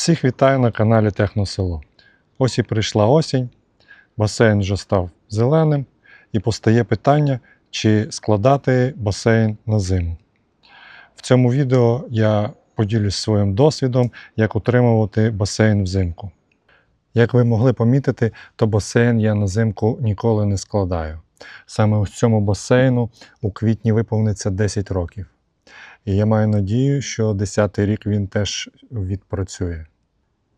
Всіх вітаю на каналі Техносело. Ось і прийшла осінь, басейн вже став зеленим, і постає питання, чи складати басейн на зиму. В цьому відео я поділюсь своїм досвідом, як утримувати басейн взимку. Як ви могли помітити, то басейн я на зимку ніколи не складаю. Саме ось цьому басейну у квітні виповниться 10 років. І я маю надію, що 10-й рік він теж відпрацює.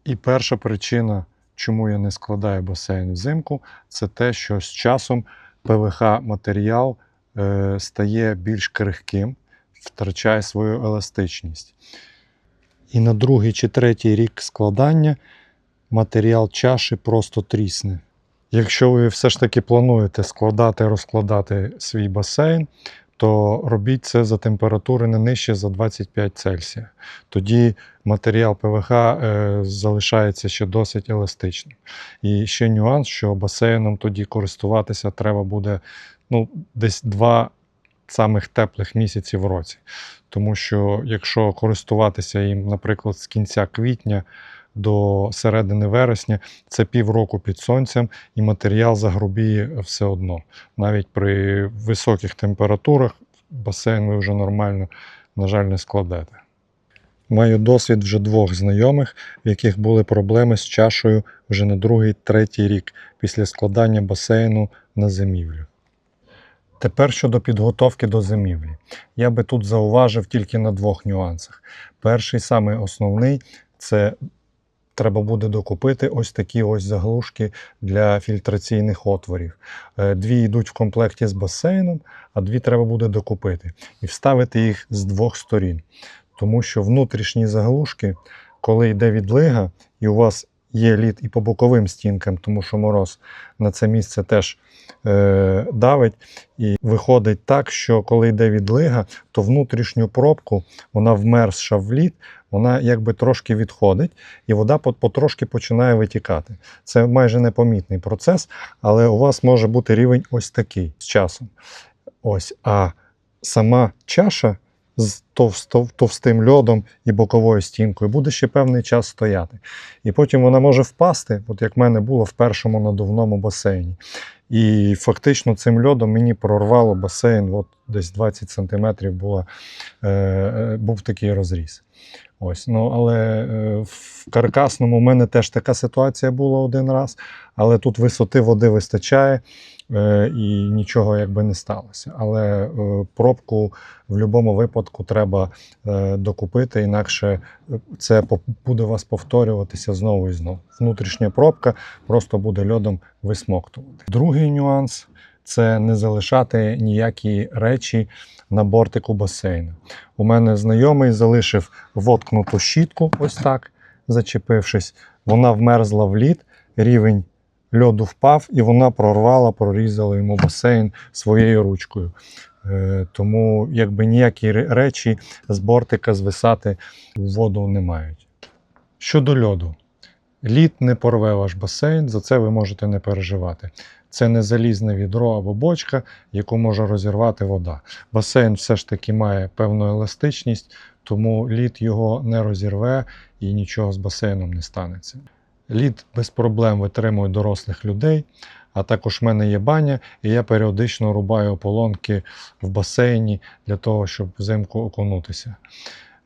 І перша причина, чому я не складаю басейн взимку, це те, що з часом ПВХ-матеріал е, стає більш крихким, втрачає свою еластичність. І на другий чи третій рік складання матеріал чаші просто трісне. Якщо ви все ж таки плануєте складати, розкладати свій басейн, то робіть це за температури не нижче за 25 Цельсія. Тоді матеріал ПВХ е, залишається ще досить еластичним. І ще нюанс, що басейном тоді користуватися треба буде ну, десь два самих теплих місяці в році. Тому що якщо користуватися їм, наприклад, з кінця квітня до середини вересня, це півроку під сонцем, і матеріал загрубіє все одно. Навіть при високих температурах басейн ви вже нормально, на жаль, не складете. Маю досвід вже двох знайомих, в яких були проблеми з чашею вже на другий, третій рік після складання басейну на зимівлю. Тепер щодо підготовки до зимівлі. Я би тут зауважив тільки на двох нюансах. Перший, самий основний, це треба буде докупити ось такі ось заглушки для фільтраційних отворів. Е, Дві йдуть в комплекті з басейном, а дві треба буде докупити і вставити їх з двох сторін. Тому що внутрішні заглушки, коли йде відлига, і у вас є лід і по боковим стінкам, тому що мороз на це місце теж е, давить. І виходить так, що коли йде відлига, то внутрішню пробку, вона вмерзша в лід, вона якби трошки відходить, і вода потрошки починає витікати. Це майже непомітний процес, але у вас може бути рівень ось такий з часом. Ось, а сама чаша з товстим льодом і боковою стінкою буде ще певний час стояти. І потім вона може впасти, от як в мене було в першому надувному басейні. І фактично цим льодом мені прорвало басейн, от десь 20 сантиметрів була, е, е, був такий розріз. Ось, ну, але е, в каркасному в мене теж така ситуація була один раз, але тут висоти води вистачає е, і нічого якби не сталося. Але е, пробку в будь-якому випадку треба докупити, інакше це буде у вас повторюватися знову і знову. Внутрішня пробка просто буде льодом висмоктувати. Другий нюанс це не залишати ніякі речі на бортику басейну. У мене знайомий залишив воткнуту щітку, ось так, зачепившись. Вона вмерзла в лід, рівень льоду впав, і вона прорвала, прорізала йому басейн своєю ручкою. Е, Тому якби ніякі речі з бортика звисати в воду не мають. Щодо льоду. Лід не порве ваш басейн, за це ви можете не переживати. Це не залізне відро або бочка, яку може розірвати вода. Басейн все ж таки має певну еластичність, тому лід його не розірве і нічого з басейном не станеться. Лід без проблем витримує дорослих людей, а також в мене є баня, і я періодично рубаю ополонки в басейні для того, щоб взимку окунутися.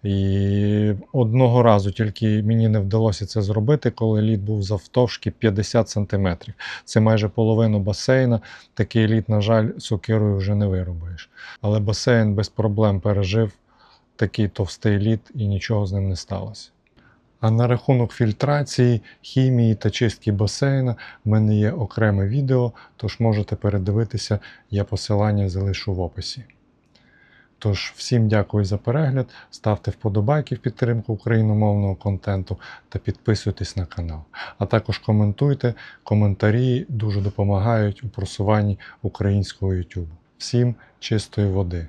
І одного разу тільки мені не вдалося це зробити, коли лід був завтовшки 50 см. Це майже половину басейна. Такий лід, на жаль, сокирою вже не виробиш. Але басейн без проблем пережив такий товстий лід і нічого з ним не сталося. А на рахунок фільтрації, хімії та чистки басейна в мене є окреме відео, тож можете передивитися, я посилання залишу в описі. Тож, всім дякую за перегляд, ставте вподобайки в підтримку україномовного контенту та підписуйтесь на канал. А також коментуйте, коментарі дуже допомагають у просуванні українського YouTube. Всім чистої води!